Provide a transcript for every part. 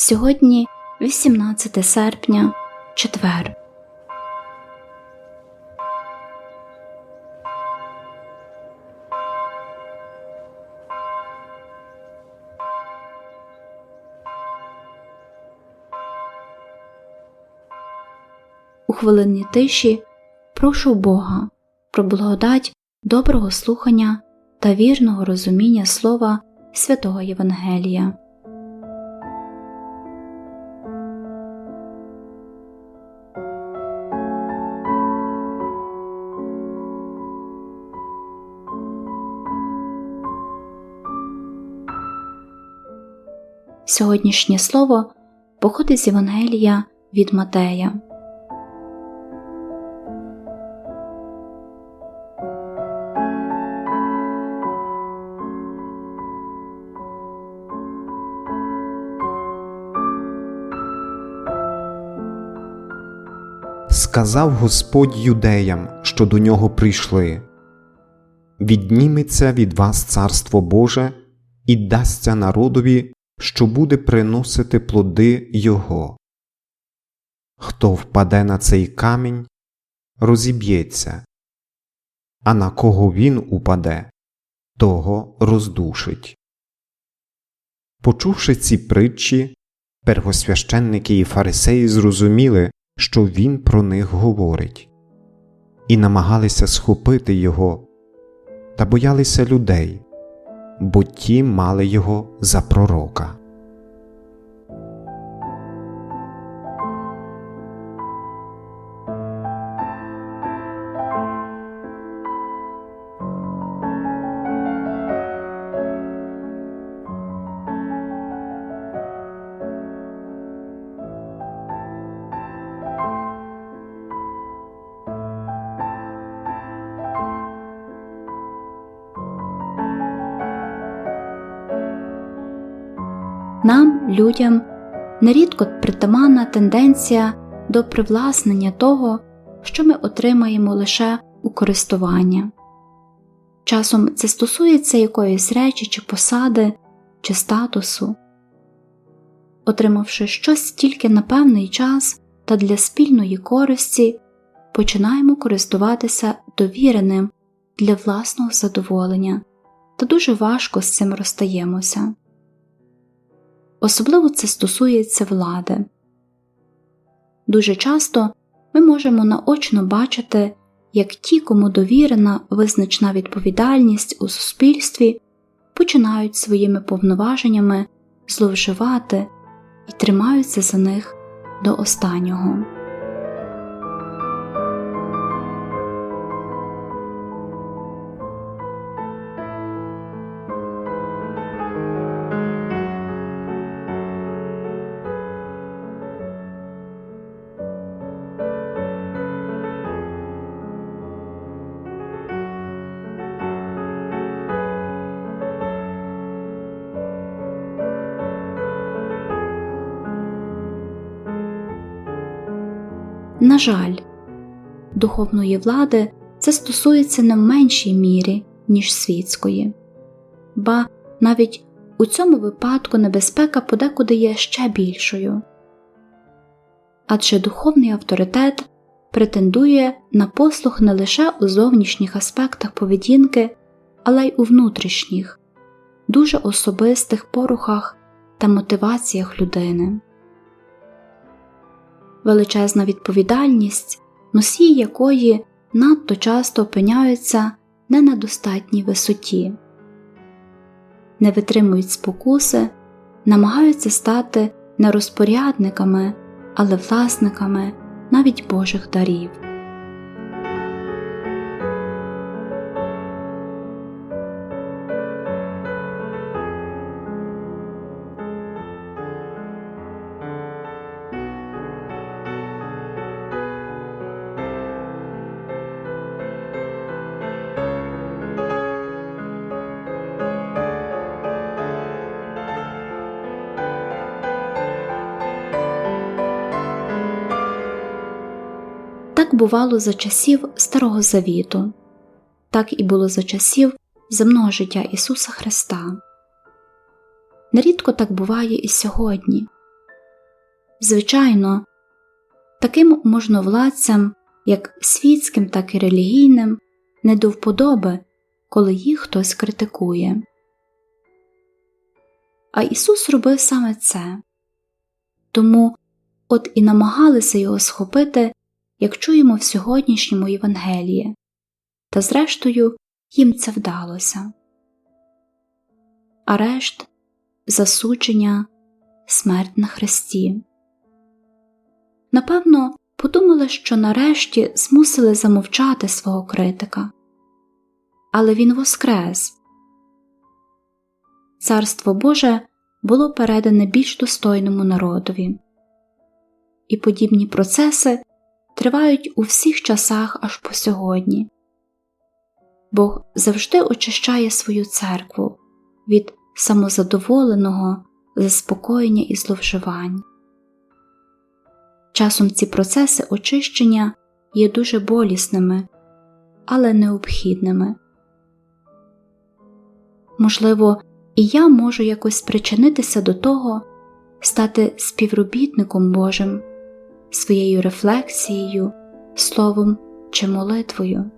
Сьогодні 18 серпня, четвер. У хвилині тиші прошу Бога про благодать доброго слухання та вірного розуміння слова святого Євангелія. Сьогоднішнє слово походить з Євангелія від Матея. Сказав Господь юдеям, що до нього прийшли Відніметься від вас царство Боже і дасться народові, що буде приносити плоди Його. Хто впаде на цей камінь, розіб'ється, а на кого він упаде, того роздушить. Почувши ці притчі, первосвященники і фарисеї зрозуміли, що він про них говорить, і намагалися схопити його, та боялися людей, бо ті мали його за пророка. Людям, нерідко притаманна тенденція до привласнення того, що ми отримаємо лише у користування. Часом це стосується якоїсь речі чи посади, чи статусу. Отримавши щось тільки на певний час та для спільної користі, починаємо користуватися довіреним для власного задоволення та дуже важко з цим розстаємося. Особливо це стосується влади. Дуже часто ми можемо наочно бачити, як ті, кому довірена визначна відповідальність у суспільстві, починають своїми повноваженнями зловживати і тримаються за них до останнього. На жаль, духовної влади це стосується не в меншій мірі, ніж світської, ба навіть у цьому випадку небезпека подекуди є ще більшою. Адже духовний авторитет претендує на послуг не лише у зовнішніх аспектах поведінки, але й у внутрішніх, дуже особистих порухах та мотиваціях людини величезна відповідальність, носії якої надто часто опиняються не на достатній висоті, не витримують спокуси, намагаються стати не розпорядниками, але власниками навіть Божих дарів. Так бувало за часів Старого Завіту, так і було за часів земного життя Ісуса Христа. Нерідко так буває і сьогодні, Звичайно, таким можновладцям, як світським, так і релігійним, не до вподоби, коли їх хтось критикує. А Ісус робив саме це. Тому от і намагалися його схопити, як чуємо в сьогоднішньому Євангелії, та зрештою їм це вдалося. Арешт, засудження, смерть на хресті. Напевно, подумали, що нарешті змусили замовчати свого критика. Але він воскрес. Царство Боже було передане більш достойному народові, і подібні процеси тривають у всіх часах аж по сьогодні. Бог завжди очищає свою церкву від самозадоволеного заспокоєння і зловживань. Часом ці процеси очищення є дуже болісними, але необхідними. Можливо, і я можу якось спричинитися до того, стати співробітником Божим, своєю рефлексією, словом чи молитвою.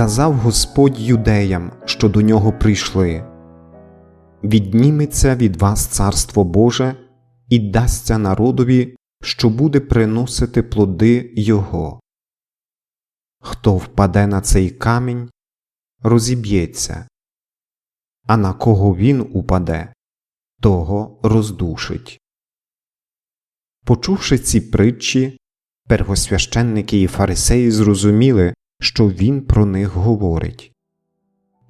Сказав Господь юдеям, що до нього прийшли Відніметься від вас царство Боже і дасться народові, що буде приносити плоди Його. Хто впаде на цей камінь, розіб'ється, а на кого він упаде, того роздушить. Почувши ці притчі, первосвященники і фарисеї зрозуміли, що він про них говорить,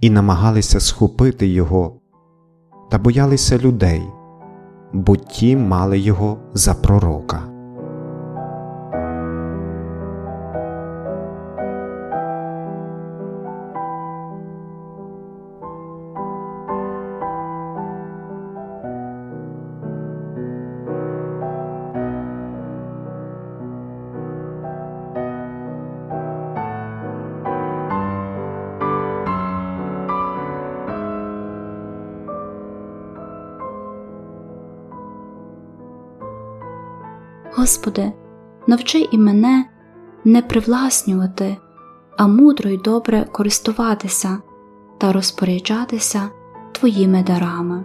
і намагалися схопити його, та боялися людей, бо ті мали його за пророка. Господи, навчи і мене не привласнювати, а мудро й добре користуватися та розпоряджатися Твоїми дарами.